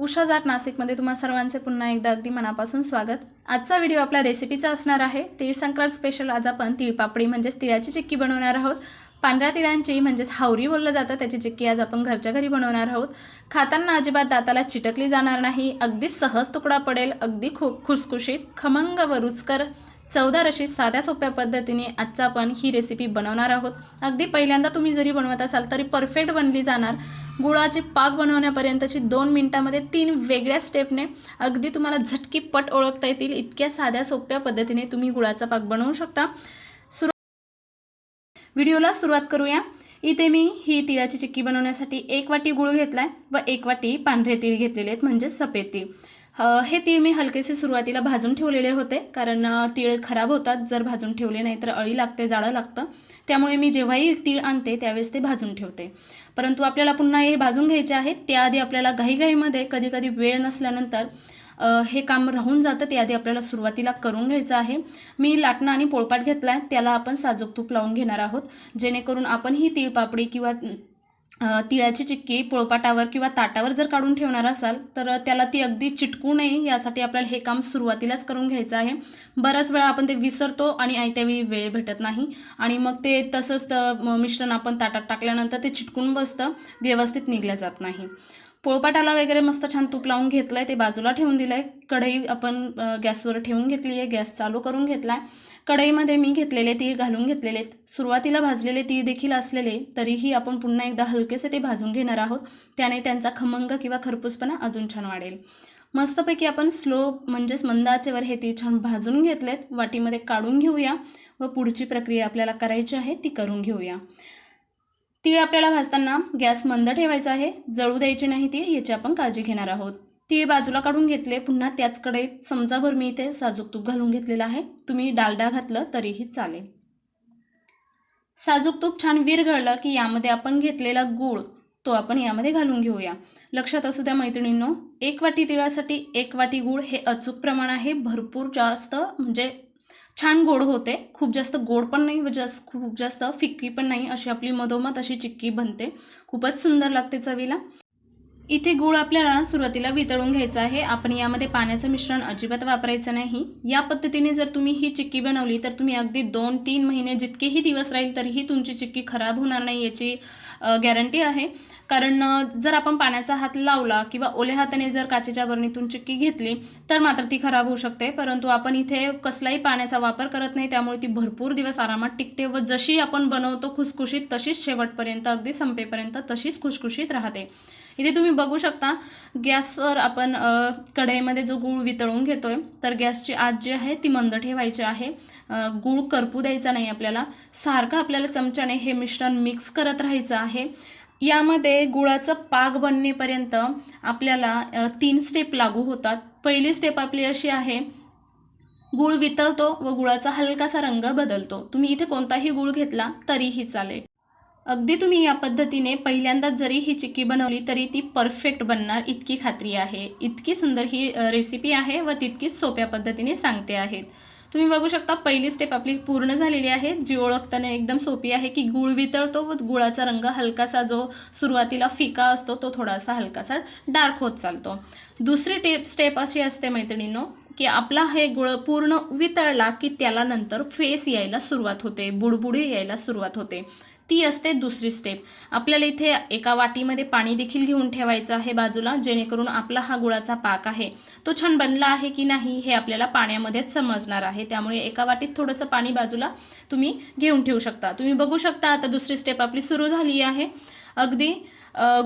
उषा जाट नाशिकमध्ये तुम्हाला सर्वांचे पुन्हा एकदा अगदी मनापासून स्वागत. आजचा व्हिडिओ आपला रेसिपीचा असणार आहे. तीळ संक्रांत स्पेशल आज आपण तिळपापडी म्हणजेच तिळाची चिक्की बनवणार आहोत. पांढऱ्या तिळांची म्हणजेच हावरी बोललं जातं त्याची चिक्की आज आपण घरच्या घरी बनवणार आहोत. खाताना अजिबात दाताला चिटकली जाणार नाही. अगदी सहज तुकडा पडेल अगदी खु खुसखुशीत खमंग व रुचकर चौदा अशी साध्या सोप्या पद्धतीने आजचा आपण ही रेसिपी बनवणार आहोत. अगदी पहिल्यांदा तुम्ही जरी बनवत असाल तरी परफेक्ट बनली जाणार. गुळाची पाक बनवण्यापर्यंतची दोन मिनटामध्ये तीन वेगळ्या स्टेपने अगदी तुम्हाला झटकी पट ओळखता येतील. इतक्या साध्या सोप्या पद्धतीने तुम्ही गुळाचा पाक बनवू शकता. व्हिडिओला सुरुवात करूया. इथे मी ही तिळाची चिक्की बनवण्यासाठी एक वाटी गुळ घेतला आहे व एक वाटी पांढरे तीळ घेतलेले आहेत म्हणजे सफेद तीळ. हे तीळ मी हलकेसे सुरुवातीला भाजून ठेवलेले होते कारण तीळ खराब होतात. जर भाजून ठेवले नाही तर अळी लागते जाळं लागतं. त्यामुळे मी जेव्हाही तीळ आणते त्यावेळेस ते भाजून ठेवते. परंतु आपल्याला पुन्हा हे भाजून घ्यायचे आहेत. त्याआधी आपल्याला घाईघाईमध्ये कधीकधी वेळ नसल्यानंतर हे काम राहून जातं त्याआधी आपल्याला सुरुवातीला करून घ्यायचं आहे. मी लाटणं आणि पोळपाट घेतला आहे त्याला आपण साजूक तूप लावून घेणार आहोत. जेणेकरून आपण ही तिळपापडी किंवा तिळाची चिक्की पोळपाटावर किंवा ताटावर जर काढून ठेवणार असाल तर त्याला ती अगदी चिटकू नये यासाठी आपल्याला हे काम सुरुवातीलाच करून घ्यायचं आहे. बऱ्याच वेळा आपण ते विसरतो आणि आयत्यावेळी वेळ भेटत नाही. आणि मग ते तसंच मिश्रण आपण ताटात टाकल्यानंतर ते चिटकून बसतं व्यवस्थित निघलं जात नाही. पोळपाटाला वगैरे मस्त छान तूप लावून घेतलं आहे ते बाजूला ठेवून दिलं आहे कढई आपण गॅसवर ठेवून घेतली आहे गॅस चालू करून घेतला आहे कढईमध्ये मी घेतलेले तीळ घालून घेतलेले आहेत. सुरुवातीला भाजलेले तीळ देखील असलेले तरीही आपण पुन्हा एकदा हलकेसे ते भाजून घेणार आहोत. त्याने त्यांचा खमंग किंवा खरपूसपणा अजून छान वाढेल. मस्तपैकी आपण स्लो म्हणजेच मंद आचेवर हे ती छान भाजून घेतलेत. वाटीमध्ये काढून घेऊया व पुढची प्रक्रिया आपल्याला करायची आहे ती करून घेऊया. तीळ आपल्याला भाजताना गॅस मंद ठेवायचा आहे. जळू द्यायची नाही तीळ याची आपण काळजी घेणार आहोत. तीळ बाजूला काढून घेतले पुन्हा त्याच कढईत समजाभर मी इथे साजूक तूप घालून घेतलेलं आहे. तुम्ही डालडा घातलं तरीही चालेल. साजूक तूप छान विरघळलं की यामध्ये आपण घेतलेला गूळ तो आपण यामध्ये घालून घेऊया. लक्षात असू द्या मैत्रिणींनो एक वाटी तिळासाठी एक वाटी गूळ हे अचूक प्रमाण आहे. भरपूर जास्त म्हणजे छान गोड होते. खूप जास्त गोड पण नाही म्हणजे जास्त खूप जास्त फिक्की पण नाही अशी आपली मधोमध अशी चिक्की बनते. खूपच सुंदर लागते चवीला. इथे गूळ आपल्याला सुरुवातीला वितळून घ्यायचा आहे. आपण यामध्ये पाण्याचं मिश्रण अजिबात वापरायचं नाही. या पद्धतीने जर तुम्ही ही चिक्की बनवली तर तुम्ही अगदी दोन तीन महिने जितकेही दिवस राहील तरीही तुमची चिक्की खराब होणार नाही याची गॅरंटी आहे. कारण जर आपण पाण्याचा हात लावला किंवा ओल्या हाताने जर काचेच्या बरणीतून चिक्की घेतली तर मात्र ती खराब होऊ शकते. परंतु आपण इथे कसलाही पाण्याचा वापर करत नाही त्यामुळे ती भरपूर दिवस आरामात टिकते व जशी आपण बनवतो खुसखुशीत तशीच शेवटपर्यंत अगदी संपेपर्यंत तशीच खुसखुशीत राहते. इथे तुम्ही बघू शकता गॅसवर आपण कढईमध्ये जो गूळ वितळून घेतोय तर गॅसची आत जी आहे ती मंद ठेवायची आहे. गूळ करपू द्यायचा नाही आपल्याला. सारखं आपल्याला चमच्याने हे मिश्रण मिक्स करत राहायचं आहे. यामध्ये गुळाचं पाक बनणेपर्यंत आपल्याला तीन स्टेप लागू होतात. पहिली स्टेप आपली अशी आहे गुळ वितळतो व गुळाचा हलकासा रंग बदलतो. तुम्ही इथे कोणताही गुळ घेतला तरीही चालेल. अगदी तुम्ही या पद्धतीने पहिल्यांदाच जरी ही चिक्की बनवली तरी ती परफेक्ट बनणार इतकी खात्री आहे. इतकी सुंदर ही रेसिपी आहे व तितकीच सोप्या पद्धतीने सांगते आहेत. तुम्ही बघू शकता पहिली स्टेप आपली पूर्ण झालेली आहे. जी ओळखताना एकदम सोपी आहे की गुळ वितळतो व गुळाचा रंग हलकासा जो सुरुवातीला फिका असतो तो थोडासा हलकासा डार्क होत चालतो. दुसरी टेप स्टेप अशी असते मैत्रिणींनो की आपला हे गुळ पूर्ण वितळला की त्याला नंतर फेस यायला सुरुवात होते. बुडबुडे यायला सुरुवात होते. ती असते दुसरी स्टेप आपल्याला इथे एका वाटीमध्ये पाणी देखील घेऊन ठेवायचं आहे बाजूला जेणेकरून आपला हा गुळाचा पाक आहे. तो छान बनला आहे की नाही हे आपल्याला पाण्यामध्येच समजणार आहे. त्यामुळे एका वाटीत थोडंसं पाणी बाजूला तुम्ही घेऊन ठेवू शकता. तुम्ही बघू शकता आता दुसरी स्टेप आपली सुरू झाली आहे. अगदी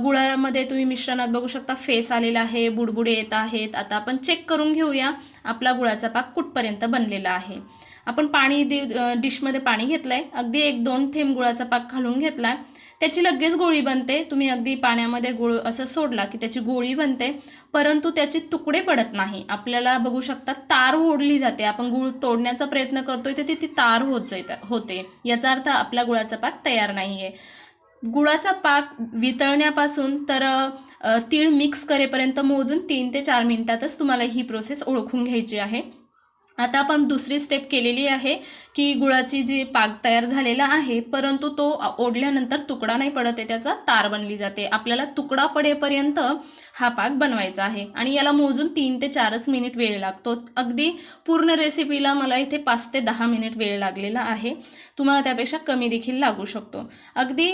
गुळामध्ये तुम्ही मिश्रणात बघू शकता फेस आलेला आहे बुडबुडे येत आहेत. आता आपण चेक करून घेऊया आपला गुळाचा पाक कुठपर्यंत बनलेला आहे. आपण पाणी दि डिशमध्ये पाणी घेतलं आहे अगदी एक दोन थेंब गुळाचा पाक घालून घेतला आहे त्याची लगेच गोळी बनते. तुम्ही अगदी पाण्यामध्ये गुळ असं सोडला की त्याची गोळी बनते. परंतु त्याचे तुकडे पडत नाही. आपल्याला बघू शकता तार ओढली जाते. आपण गुळ तोडण्याचा प्रयत्न करतोय तर ती ती तार होत जात होते. याचा अर्थ आपला गुळाचा पाक तयार नाही आहे गुळाचा पाक वितळण्यापासून तर तीळ मिक्स करेपर्यंत मोजून तीन ते चार मिनिटातच तुम्हाला ही प्रोसेस ओळखून घ्यायची आहे. आता आपण दुसरी स्टेप केलेली आहे की गुळाची जी पाक तयार झालेला आहे परंतु तो ओढल्यानंतर तुकडा नाही पडत आहे त्याचा तार बनली जाते. आपल्याला तुकडा पडेपर्यंत हा पाक बनवायचा आहे आणि याला मोजून तीन ते चारच मिनिट वेळ लागतो. अगदी पूर्ण रेसिपीला मला इथे पाच ते दहा मिनिट वेळ लागलेला आहे. तुम्हाला त्यापेक्षा कमी देखील लागू शकतो. अगदी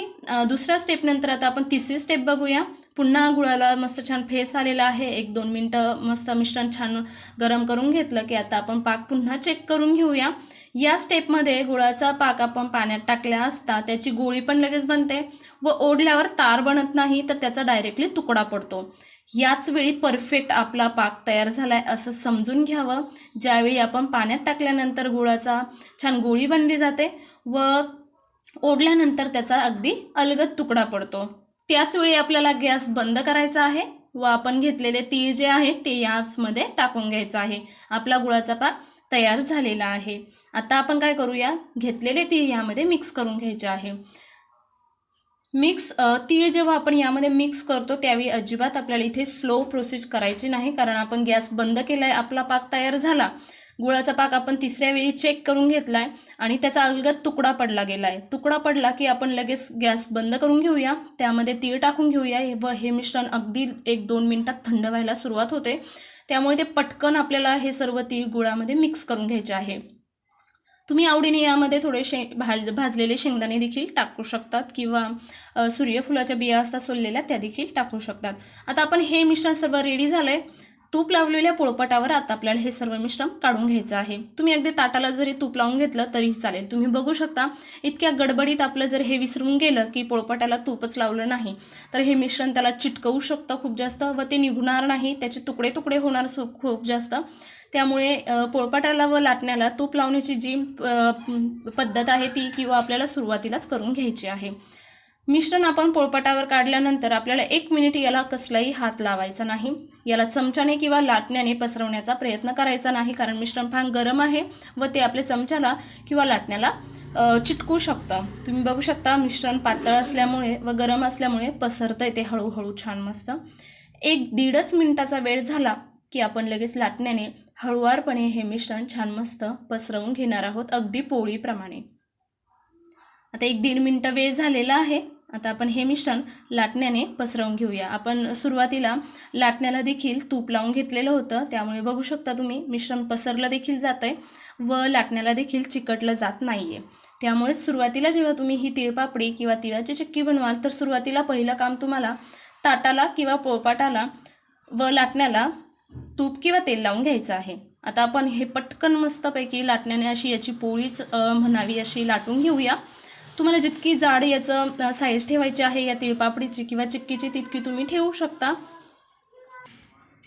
दुसऱ्या स्टेपनंतर आता आपण तिसरी स्टेप बघूया. पुन्हा गुळाला मस्त छान फेस आलेला आहे. एक दोन मिनटं मस्त मिश्रण छान गरम करून घेतलं की आता आपण पाक पुन्हा चेक करून घेऊया. या स्टेपमध्ये गुळाचा पाक आपण पाण्यात टाकल्या असता त्याची गोळी पण लगेच बनते व ओढल्यावर तार बनत नाही तर त्याचा डायरेक्टली तुकडा पडतो. याच वेळी परफेक्ट आपला पाक तयार झालाय असं समजून घ्यावं. ज्यावेळी आपण पाण्यात टाकल्यानंतर गुळाचा छान गोळी बनली जाते व ओढल्यानंतर त्याचा अगदी अलगद तुकडा पडतो. त्याच वेळी आपल्याला गॅस बंद करायचा आहे. व आपण घेतलेले तीळ जे आहे ते याप्समध्ये टाकून घ्यायचं आहे. आपला गुळाचा पाक तयार झालेला आहे. आता आपण काय करूया? घेतलेले तीळ यामध्ये मिक्स करून घ्यायचे आहे. मिक्स तीळ जेव्हा आपण यामध्ये मिक्स करतो त्यावेळी अजिबात आपल्याला इथे स्लो प्रोसेस करायची नाही कारण आपण गॅस बंद केला आहे आपला पाक तयार झाला गुळाचा पाक आपण तिसऱ्या वेळी चेक करून घेतला आहे आणि त्याचा अलगद तुकडा पडला गेला आहे तुकडा पडला की आपण लगेच गॅस बंद करून घेऊया. त्यामध्ये तीळ टाकून घेऊया. व हे मिश्रण अगदी एक दोन मिनटात थंड व्हायला सुरुवात होते. त्यामुळे ते पटकन आपल्याला हे सर्व तीळ गुळामध्ये मिक्स करून घ्यायचे आहे. तुम्ही आवडीने यामध्ये थोडे शे भाज भाजलेले शेंगदाणे देखील टाकू शकतात किंवा सूर्यफुलाच्या बिया असतात सोललेल्या त्या देखील टाकू शकतात. आता आपण हे मिश्रण सर्व रेडी झालं आहे तूप लावलेल्या पोळपटावर आता आपल्याला हे सर्व मिश्रण काढून घ्यायचं आहे. तुम्ही अगदी ताटाला जरी तूप लावून घेतलं तरीही चालेल. तुम्ही बघू शकता इतक्या गडबडीत आपलं जर हे विसरून गेलं की पोळपटाला तूपच लावलं नाही तर हे मिश्रण त्याला चिटकवू शकतं खूप जास्त व ते निघणार नाही. त्याचे तुकडे तुकडे होणार खूप जास्त. त्यामुळे पोळपाटाला व लाटण्याला तूप लावण्याची जी पद्धत आहे ती किंवा आपल्याला सुरुवातीलाच करून घ्यायची आहे. मिश्रण आपण पोळपाटावर काढल्यानंतर आपल्याला एक मिनिट याला कसलाही हात लावायचा नाही. याला चमच्याने किंवा लाटण्याने पसरवण्याचा प्रयत्न करायचा नाही कारण मिश्रण फार गरम आहे व ते आपल्या चमच्याला किंवा लाटण्याला चिटकू शकतं. तुम्ही बघू शकता मिश्रण पातळ असल्यामुळे व गरम असल्यामुळे पसरतं ते हळूहळू छान मस्त. एक दीडच मिनिटाचा वेळ झाला की आपण लगेच लाटण्याने हळुवारपणे हे मिश्रण छान मस्त पसरवून घेणार आहोत अगदी पोळीप्रमाणे. आता एक दीड मिनटं वेळ झालेला आहे. आता आपण हे मिश्रण लाटण्याने पसरवून घेऊया. आपण सुरुवातीला लाटण्याला देखील तूप लावून घेतलेलं होतं. त्यामुळे बघू शकता तुम्ही मिश्रण पसरलं देखील जातं आहे व लाटण्याला देखील चिकटलं जात नाही आहे त्यामुळे सुरुवातीला जेव्हा तुम्ही ही तिळपापडी किंवा तिळाची चिक्की बनवाल तर सुरुवातीला पहिलं काम तुम्हाला ताटाला किंवा पोळपाटाला व लाटण्याला तूप किंवा तेल लावून घ्यायचं आहे. आता आपण हे पटकन मस्तपैकी लाटण्याने अशी याची पोळीच म्हणावी अशी लाटून घेऊया. तुम्हाला जितकी जाड याचं साईज ठेवायची आहे या तिळपापडीची किंवा चिक्कीची तितकी तुम्ही ठेवू शकता.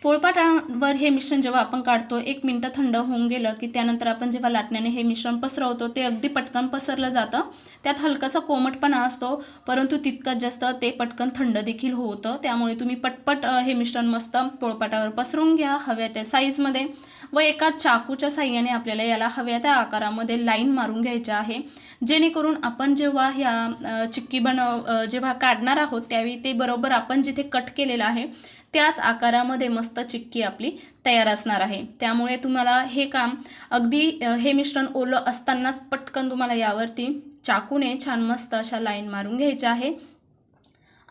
पोळपाटावर हे मिश्रण जेव्हा आपण काढतो एक मिनटं थंड होऊन गेलं की त्यानंतर आपण जेव्हा लाटण्याने हे मिश्रण पसरवतो ते अगदी पटकन पसरलं जातं. त्यात हलकासा कोमटपणा असतो परंतु तितकंच जास्त ते पटकन थंड देखील होतं. त्यामुळे तुम्ही पटपट हे मिश्रण मस्त पोळपाटावर पसरून घ्या हव्या त्या साईजमध्ये व एका चाकूच्या साह्याने आपल्याला याला हव्या त्या आकारामध्ये लाईन मारून घ्यायच्या आहे. जेणेकरून आपण जेव्हा ह्या चिक्की बनव जेव्हा काढणार आहोत त्यावेळी ते बरोबर आपण जिथे कट केलेलं आहे त्याच आकारामध्ये मस्त चिक्की आपली तयार असणार आहे. त्यामुळे तुम्हाला हे काम अगदी हे मिश्रण ओलं असतानाच पटकन तुम्हाला यावरती चाकूने छान मस्त अशा लाईन मारून घ्यायच्या आहे.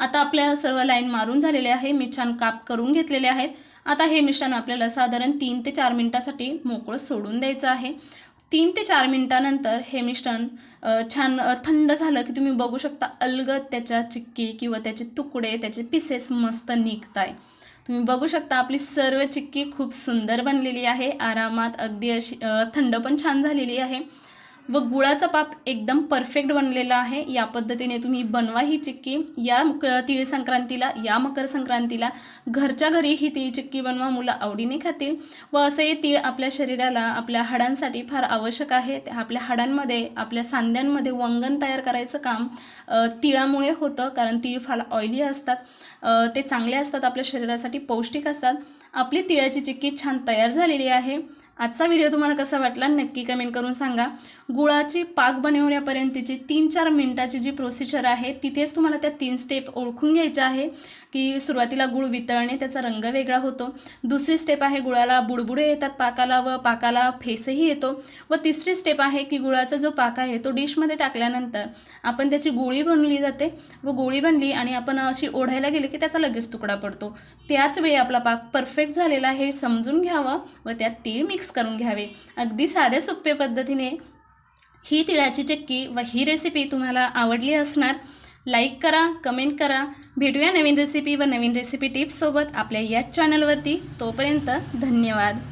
आता आपल्या सर्व लाईन मारून झालेले आहे. मी छान काप करून घेतलेले आहेत. आता हे मिश्रण आपल्याला साधारण तीन ते चार मिनटासाठी मोकळं सोडून द्यायचं आहे. तीन ते चार मिनटानंतर हे मिश्रण छान थंड झालं की तुम्ही बघू शकता अलगद त्याच्या चिक्की किंवा त्याचे तुकडे त्याचे पीसेस मस्त निघत आहे तुम्ही बघू शकता आपली सर्व चिक्की खूप सुंदर बनलेली आहे. आरामात अगदी अशी थंड पण छान झालेली आहे. व गुळाचा पाप एकदम परफेक्ट बनलेला आहे. या पद्धतीने तुम्ही बनवा ही चिक्की. या क- संक्रांतीला या मकर संक्रांतीला घरच्या घरी ही तिळ चिक्की बनवा. मुलं आवडीने खातील. व असं हे तीळ आपल्या शरीराला आपल्या हाडांसाठी फार आवश्यक आहे. आपल्या हाडांमध्ये आपल्या सांध्यांमध्ये वंगण तयार करायचं काम तिळामुळे होतं. कारण तीळ फार ऑइली असतात. ते चांगले असतात. आपल्या शरीरासाठी पौष्टिक असतात. आपली तिळाची चिक्की छान तयार झालेली आहे. आजचा व्हिडिओ तुम्हाला कसा वाटला नक्की कमेंट करून सांगा. गुळाची पाक बनवण्यापर्यंतची तीन चार मिनटाची जी प्रोसिजर आहे तिथेच तुम्हाला त्या तीन स्टेप ओळखून घ्यायच्या आहे की सुरुवातीला गुळ वितळणे त्याचा रंग वेगळा होतो. दुसरी स्टेप आहे गुळाला बुडबुडे येतात पाकाला व पाकाला फेसही येतो. व तिसरी स्टेप आहे की गुळाचा जो पाक आहे तो डिशमध्ये टाकल्यानंतर आपण त्याची गोळी बनवली जाते. व गोळी बनली आणि आपण अशी ओढायला गेले की त्याचा लगेच तुकडा पडतो. त्याच वेळी आपला पाक परफेक्ट झालेला आहे हे समजून घ्यावं व त्यात तीळ मिक्स करून घ्यावे. अगदी साध्या सोप्या पद्धतीने ही तिळाची चक्की व ही रेसिपी तुम्हाला आवडली असणार लाईक करा कमेंट करा. भेटूया नवीन रेसिपी व नवीन रेसिपी टिप्ससोबत आपल्या याच चॅनलवरती तोपर्यंत धन्यवाद.